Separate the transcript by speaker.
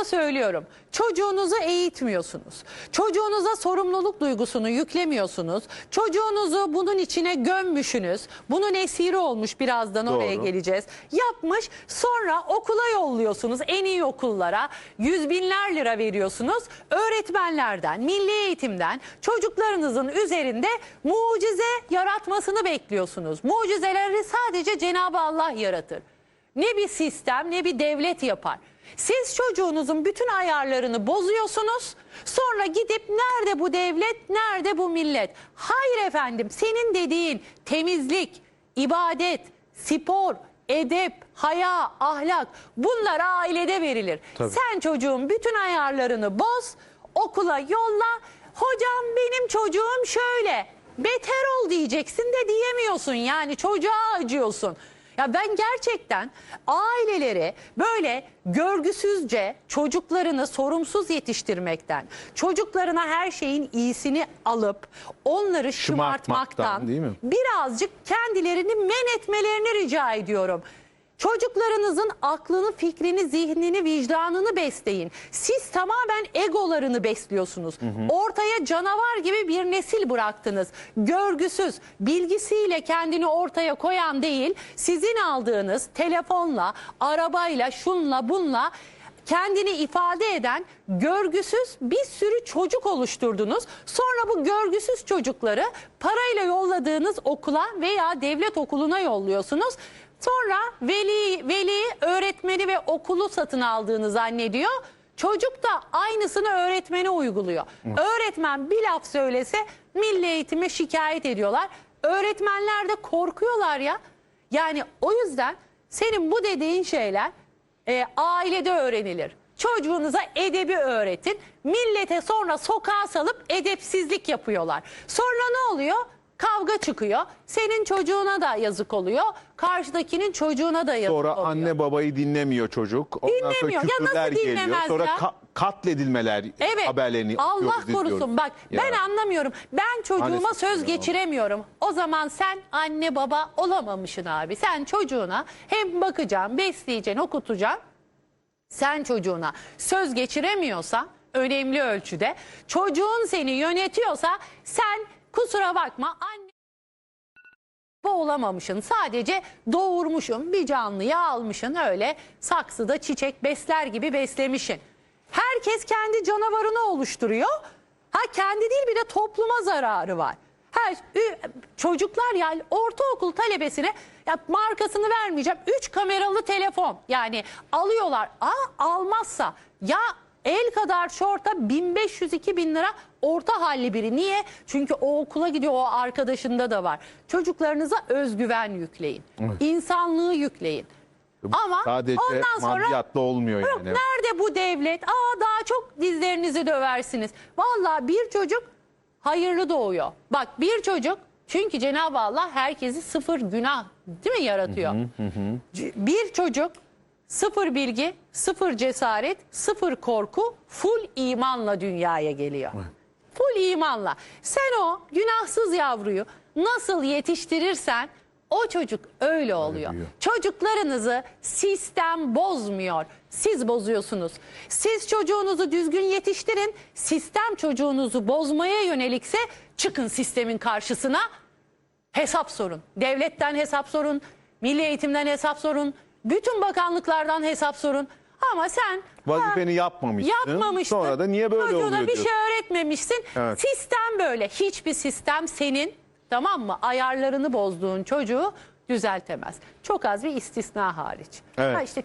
Speaker 1: Açıkça söylüyorum. Çocuğunuzu eğitmiyorsunuz. Çocuğunuza sorumluluk duygusunu yüklemiyorsunuz. Çocuğunuzu bunun içine gömmüşsünüz. Bunun esiri olmuş birazdan oraya
Speaker 2: Doğru.
Speaker 1: geleceğiz. Yapmış sonra okula yolluyorsunuz en iyi okullara. Yüz binler lira veriyorsunuz. Öğretmenlerden, milli eğitimden çocuklarınızın üzerinde mucize yaratmasını bekliyorsunuz. Mucizeleri sadece Cenab-ı Allah yaratır. Ne bir sistem ne bir devlet yapar. Siz çocuğunuzun bütün ayarlarını bozuyorsunuz. Sonra gidip nerede bu devlet, nerede bu millet? Hayır efendim, senin dediğin temizlik, ibadet, spor, edep, haya, ahlak bunlar ailede verilir.
Speaker 2: Tabii.
Speaker 1: Sen çocuğun bütün ayarlarını boz, okula yolla. Hocam benim çocuğum şöyle. Beter ol diyeceksin de diyemiyorsun. Yani çocuğa acıyorsun. Ya ben gerçekten aileleri böyle görgüsüzce çocuklarını sorumsuz yetiştirmekten, çocuklarına her şeyin iyisini alıp onları
Speaker 2: Şımartmaktan,
Speaker 1: şımartmaktan
Speaker 2: değil mi?
Speaker 1: birazcık kendilerini men etmelerini rica ediyorum. Çocuklarınızın aklını, fikrini, zihnini, vicdanını besleyin. Siz tamamen egolarını besliyorsunuz. Ortaya canavar gibi bir nesil bıraktınız. Görgüsüz, bilgisiyle kendini ortaya koyan değil, sizin aldığınız telefonla, arabayla, şunla, bunla kendini ifade eden görgüsüz bir sürü çocuk oluşturdunuz. Sonra bu görgüsüz çocukları parayla yolladığınız okula veya devlet okuluna yolluyorsunuz. Sonra veli, veli öğretmeni ve okulu satın aldığını zannediyor. Çocuk da aynısını öğretmene uyguluyor. Öğretmen bir laf söylese milli eğitime şikayet ediyorlar. Öğretmenler de korkuyorlar ya. Yani o yüzden senin bu dediğin şeyler e, ailede öğrenilir. Çocuğunuza edebi öğretin. Millete sonra sokağa salıp edepsizlik yapıyorlar. Sonra ne oluyor? Kavga çıkıyor. Senin çocuğuna da yazık oluyor. Karşıdakinin çocuğuna da yazık
Speaker 2: Sonra
Speaker 1: oluyor.
Speaker 2: anne babayı dinlemiyor çocuk. Ondan
Speaker 1: Dinlemiyor.
Speaker 2: sonra
Speaker 1: Ya nasıl
Speaker 2: küfürler geliyor.
Speaker 1: dinlemez
Speaker 2: Sonra
Speaker 1: ya?
Speaker 2: ka- katledilmeler
Speaker 1: Evet.
Speaker 2: haberlerini
Speaker 1: Allah
Speaker 2: okuyoruz,
Speaker 1: korusun
Speaker 2: izliyoruz.
Speaker 1: bak
Speaker 2: Ya.
Speaker 1: ben anlamıyorum. Ben çocuğuma
Speaker 2: Maalesef
Speaker 1: söz
Speaker 2: öyle
Speaker 1: geçiremiyorum. O zaman sen anne baba olamamışsın abi. Sen çocuğuna hem bakacaksın, besleyeceksin, okutacaksın. Sen çocuğuna söz geçiremiyorsan önemli ölçüde çocuğun seni yönetiyorsa sen kusura bakma anne baba olamamışsın. Sadece doğurmuşsun bir canlıyı almışsın öyle saksıda çiçek besler gibi beslemişsin. Herkes kendi canavarını oluşturuyor. Ha kendi değil bir de topluma zararı var. Her çocuklar yani ortaokul talebesine ya markasını vermeyeceğim. 3 kameralı telefon yani alıyorlar. Aa almazsa ya el kadar şorta 1500-2000 lira orta halli biri. Niye? Çünkü o okula gidiyor o arkadaşında da var. Çocuklarınıza özgüven yükleyin. İnsanlığı yükleyin. Ama
Speaker 2: Sadece
Speaker 1: ondan sonra
Speaker 2: maddiyatla olmuyor
Speaker 1: Yok,
Speaker 2: yani.
Speaker 1: nerede bu devlet? Aa daha çok dizlerinizi döversiniz. Vallahi bir çocuk hayırlı doğuyor. Bak bir çocuk çünkü Cenab-ı Allah herkesi sıfır günah değil mi yaratıyor? Bir çocuk sıfır bilgi, sıfır cesaret, sıfır korku, full imanla dünyaya geliyor. Full imanla. Sen o günahsız yavruyu nasıl yetiştirirsen o çocuk öyle oluyor. Çocuklarınızı sistem bozmuyor. Siz bozuyorsunuz. Siz çocuğunuzu düzgün yetiştirin. Sistem çocuğunuzu bozmaya yönelikse çıkın sistemin karşısına. Hesap sorun. Devletten hesap sorun. Milli eğitimden hesap sorun. Bütün bakanlıklardan hesap sorun. Ama sen
Speaker 2: Vazifeni yapmamışsın.
Speaker 1: yapmamışsın.
Speaker 2: Sonra da niye böyle
Speaker 1: Çocuğuna
Speaker 2: oluyor
Speaker 1: bir
Speaker 2: diyorsun.
Speaker 1: şey öğretmemişsin.
Speaker 2: Evet.
Speaker 1: Sistem böyle. Hiçbir sistem senin tamam mı ayarlarını bozduğun çocuğu düzeltemez. Çok az bir istisna hariç.
Speaker 2: Evet.
Speaker 1: Ha işte